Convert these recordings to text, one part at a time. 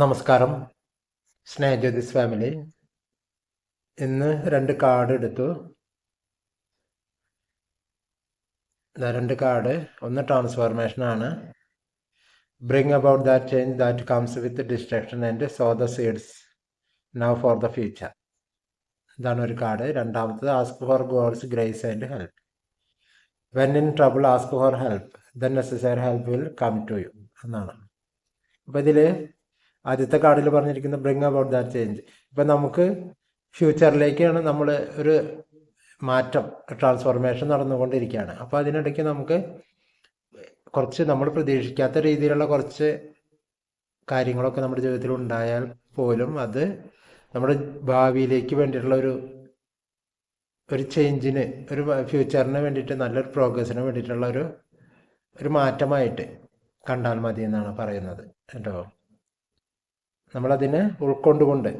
നമസ്കാരം. സ്നേഹജ്യോതിസ് ഫാമിലി. ഇന്ന് രണ്ട് കാർഡ് എടുത്തു. രണ്ട് കാർഡ്. ഒന്ന് ട്രാൻസ്ഫോർമേഷൻ ആണ്. Bring about that change that comes with destruction and so the seeds now for the future ഇതാണ് ഒരു കാർഡ്. രണ്ടാമത്തത് ask for God's grace and help when in trouble ask for help the necessary help will come to you എന്നാണ്. അപ്പോൾ ഇതിൽ ആദ്യത്തെ കാർഡിൽ പറഞ്ഞിരിക്കുന്ന bring about that change ഇപ്പം നമുക്ക് ഫ്യൂച്ചറിലേക്കാണ് നമ്മൾ ഒരു മാറ്റം ട്രാൻസ്ഫോർമേഷൻ നടന്നുകൊണ്ടിരിക്കുകയാണ്. അപ്പോൾ അതിനിടയ്ക്ക് നമുക്ക് കുറച്ച് നമ്മൾ പ്രതീക്ഷിക്കാത്ത രീതിയിലുള്ള കുറച്ച് കാര്യങ്ങളൊക്കെ നമ്മുടെ ജീവിതത്തിൽ ഉണ്ടായാൽ പോലും അത് നമ്മുടെ ഭാവിയിലേക്ക് വേണ്ടിയിട്ടുള്ള ഒരു ഒരു ചേഞ്ചിന് ഒരു ഫ്യൂച്ചറിന് വേണ്ടിയിട്ട് നല്ലൊരു പ്രോഗ്രസ്സിന് വേണ്ടിയിട്ടുള്ള ഒരു ഒരു മാറ്റമായിട്ട് കണ്ടാൽ മതി എന്നാണ് പറയുന്നത്. കേട്ടോ? നമ്മളതിനെ ഉൾക്കൊണ്ടുകൊണ്ട്.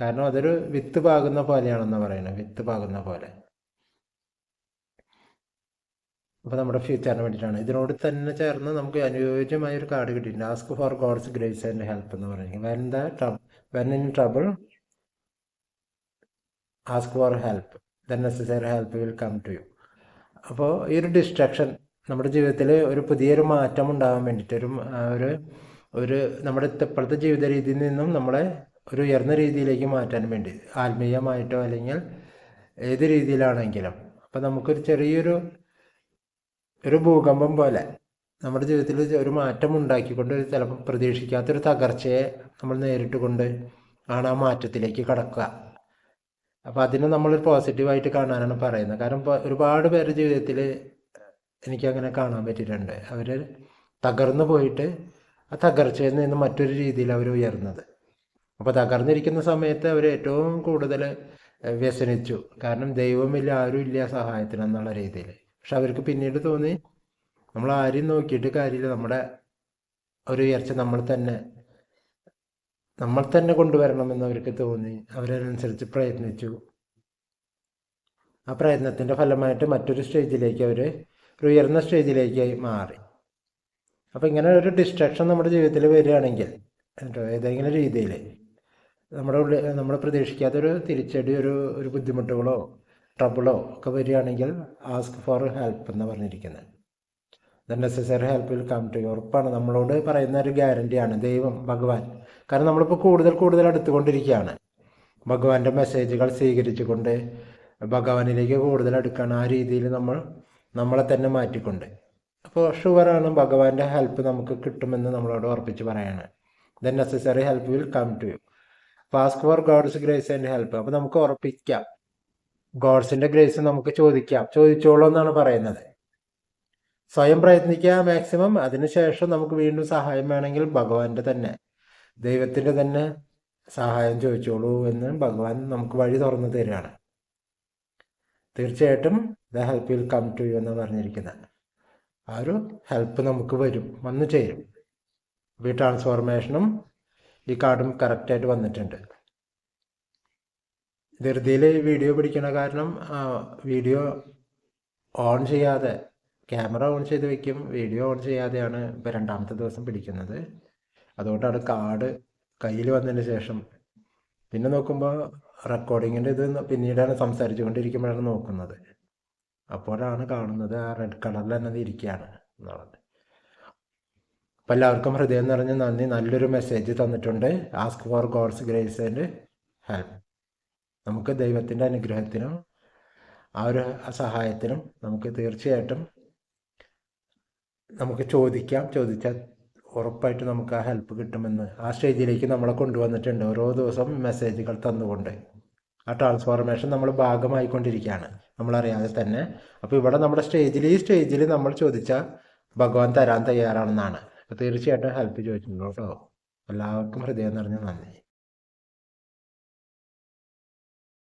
കാരണം അതൊരു വിത്ത് പാകുന്ന പോലെയാണെന്ന് പറയുന്നത്. വിത്ത് പാകുന്ന പോലെ. അപ്പോൾ നമ്മുടെ ഫ്യൂച്ചറിന് വേണ്ടിയിട്ടാണ്. ഇതിനോട് തന്നെ ചേർന്ന് നമുക്ക് അനുയോജ്യമായ ഒരു കാർഡ് കിട്ടിയിട്ടുണ്ട്. Ask for God's grace and help എന്ന് പറയുന്നത്. When the trouble when in trouble ask for help the necessary help will come to you അപ്പോൾ ഈ ഒരു ഡിസ്ട്രക്ഷൻ നമ്മുടെ ജീവിതത്തിൽ ഒരു പുതിയൊരു മാറ്റം ഉണ്ടാകാൻ വേണ്ടിയിട്ട് ഒരു ഒരു ഒരു നമ്മുടെ ഇപ്പോഴത്തെ ജീവിത രീതിയിൽ നിന്നും നമ്മളെ ഒരു ഉയർന്ന രീതിയിലേക്ക് മാറ്റാൻ വേണ്ടി ആത്മീയമായിട്ടോ അല്ലെങ്കിൽ ഏത് രീതിയിലാണെങ്കിലും. അപ്പം നമുക്കൊരു ചെറിയൊരു ഒരു ഭൂകമ്പം പോലെ നമ്മുടെ ജീവിതത്തിൽ ഒരു മാറ്റം ഉണ്ടാക്കിക്കൊണ്ട് ചിലപ്പോൾ പ്രതീക്ഷിക്കാത്തൊരു തകർച്ചയെ നമ്മൾ നേരിട്ട് കൊണ്ട് ആണ് ആ മാറ്റത്തിലേക്ക് കടക്കുക. അപ്പോൾ അതിനെ നമ്മൾ പോസിറ്റീവായിട്ട് കാണാനാണ് പറയുന്നത്. കാരണം ഒരുപാട് പേരുടെ ജീവിതത്തിൽ എനിക്കങ്ങനെ കാണാൻ പറ്റിയിട്ടുണ്ട്. അവർ തകർന്നു പോയിട്ട് ആ തകർച്ചയിൽ നിന്ന് മറ്റൊരു രീതിയിൽ അവർ ഉയർന്നത്. അപ്പോൾ തകർന്നിരിക്കുന്ന സമയത്ത് അവർ ഏറ്റവും കൂടുതൽ വ്യസനിച്ചു. കാരണം ദൈവമില്ല ആരും ഇല്ല സഹായത്തിന് എന്നുള്ള രീതിയിൽ. പക്ഷെ അവർക്ക് പിന്നീട് തോന്നി നമ്മൾ ആരെയും നോക്കിയിട്ട് കാര്യമില്ല. നമ്മുടെ ഒരു ഉയർച്ച നമ്മൾ തന്നെ നമ്മൾ തന്നെ കൊണ്ടുവരണമെന്ന് അവർക്ക് തോന്നി. അവരനുസരിച്ച് പ്രയത്നിച്ചു. ആ പ്രയത്നത്തിന്റെ ഫലമായിട്ട് മറ്റൊരു സ്റ്റേജിലേക്ക് അവർ ഒരു ഉയർന്ന സ്റ്റേജിലേക്ക് മാറി. അപ്പോൾ ഇങ്ങനെ ഒരു ഡിസ്ട്രാക്ഷൻ നമ്മുടെ ജീവിതത്തിൽ വരികയാണെങ്കിൽ ഏതെങ്കിലും രീതിയിൽ നമ്മുടെ ഉള്ളിൽ നമ്മൾ പ്രതീക്ഷിക്കാത്തൊരു തിരിച്ചടി ഒരു ഒരു ബുദ്ധിമുട്ടുകളോ ട്രബിളോ ഒക്കെ വരികയാണെങ്കിൽ ആസ്ക് ഫോർ ഹെൽപ്പ് എന്ന് പറഞ്ഞിരിക്കുന്നത്. The necessary help will come to ഉറപ്പാണ് നമ്മളോട് പറയുന്ന ഒരു ഗ്യാരണ്ടിയാണ് ദൈവം ഭഗവാൻ. കാരണം നമ്മളിപ്പോൾ കൂടുതൽ കൂടുതൽ അടുത്തുകൊണ്ടിരിക്കുകയാണ്. ഭഗവാന്റെ മെസ്സേജുകൾ സ്വീകരിച്ചുകൊണ്ട് ഭഗവാനിലേക്ക് കൂടുതൽ അടുക്കുകയാണ് ആ രീതിയിൽ നമ്മൾ നമ്മളെ തന്നെ മാറ്റിക്കൊണ്ട്. അപ്പോൾ ഷുവറാണ് ഭഗവാന്റെ ഹെൽപ്പ് നമുക്ക് കിട്ടുമെന്ന് നമ്മളോട് ഉറപ്പിച്ച് പറയാണ്. The necessary help will come to you ask for God's grace and help അപ്പോൾ നമുക്ക് ഉറപ്പിക്കാം. ഗോഡ്സിന്റെ ഗ്രേസ് നമുക്ക് ചോദിക്കാം. ചോദിച്ചോളൂ എന്നാണ് പറയുന്നത്. സ്വയം പ്രയത്നിക്കുക മാക്സിമം അതിനുശേഷം നമുക്ക് വീണ്ടും സഹായം വേണമെങ്കിൽ ഭഗവാന്റെ തന്നെ. ദൈവത്തിന്റെ തന്നെ സഹായം ചോദിച്ചോളൂ എന്ന് ഭഗവാൻ നമുക്ക് വഴി തുറന്നു തരികയാണ്. തീർച്ചയായിട്ടും the help will come to you എന്ന് പറഞ്ഞിരിക്കുന്നത്. ആ ഒരു ഹെൽപ്പ് നമുക്ക് വരും വന്നു ചേരും. ഈ ട്രാൻസ്ഫോർമേഷനും ഈ കാർഡും കറക്റ്റായിട്ട് വന്നിട്ടുണ്ട്. ധൃതിയിൽ വീഡിയോ പിടിക്കണ കാരണം വീഡിയോ ഓൺ ചെയ്യാതെ ക്യാമറ ഓൺ ചെയ്ത് വെക്കും വീഡിയോ ഓൺ ചെയ്യാതെയാണ് ഇപ്പോൾ രണ്ടാമത്തെ ദിവസം പിടിക്കുന്നത്. അതുകൊണ്ടാണ് കാർഡ് കയ്യിൽ വന്നതിന് ശേഷം. പിന്നെ നോക്കുമ്പോൾ റെക്കോർഡിങ്ങിന്റെ ഇത് പിന്നീടാണ് സംസാരിച്ചു കൊണ്ടിരിക്കുമ്പോഴാണ് നോക്കുന്നത്. അപ്പോഴാണ് കാണുന്നത് ആ റെഡ് കളറിൽ തന്നെ ഇരിക്കുകയാണ് എന്നുള്ളത്. അപ്പം എല്ലാവർക്കും ഹൃദയം നിറഞ്ഞ നന്ദി. നല്ലൊരു മെസ്സേജ് തന്നിട്ടുണ്ട്. Ask for God's grace and help നമുക്ക് ദൈവത്തിന്റെ അനുഗ്രഹത്തിനും ആ ഒരു സഹായത്തിനും നമുക്ക് തീർച്ചയായിട്ടും നമുക്ക് ചോദിക്കാം. ചോദിച്ചാൽ ഉറപ്പായിട്ട് നമുക്ക് ആ ഹെൽപ്പ് കിട്ടുമെന്ന് ആ സ്റ്റേജിലേക്ക് നമ്മളെ കൊണ്ടുവന്നിട്ടുണ്ട്. ഓരോ ദിവസം മെസ്സേജുകൾ തന്നുകൊണ്ട്. ആ ട്രാൻസ്ഫോർമേഷൻ നമ്മൾ ഭാഗമായിക്കൊണ്ടിരിക്കുകയാണ്. നമ്മളറിയാതെ തന്നെ. അപ്പോൾ ഇവിടെ നമ്മുടെ സ്റ്റേജിൽ ഈ സ്റ്റേജിൽ നമ്മൾ ചോദിച്ചാൽ ഭഗവാൻ തരാൻ തയ്യാറാണെന്നാണ്. അപ്പോൾ തീർച്ചയായിട്ടും ഹെൽപ്പ് ചോദിച്ചിട്ടുണ്ടോ കേട്ടോ. എല്ലാവർക്കും ഹൃദയം നിറഞ്ഞ നന്ദി.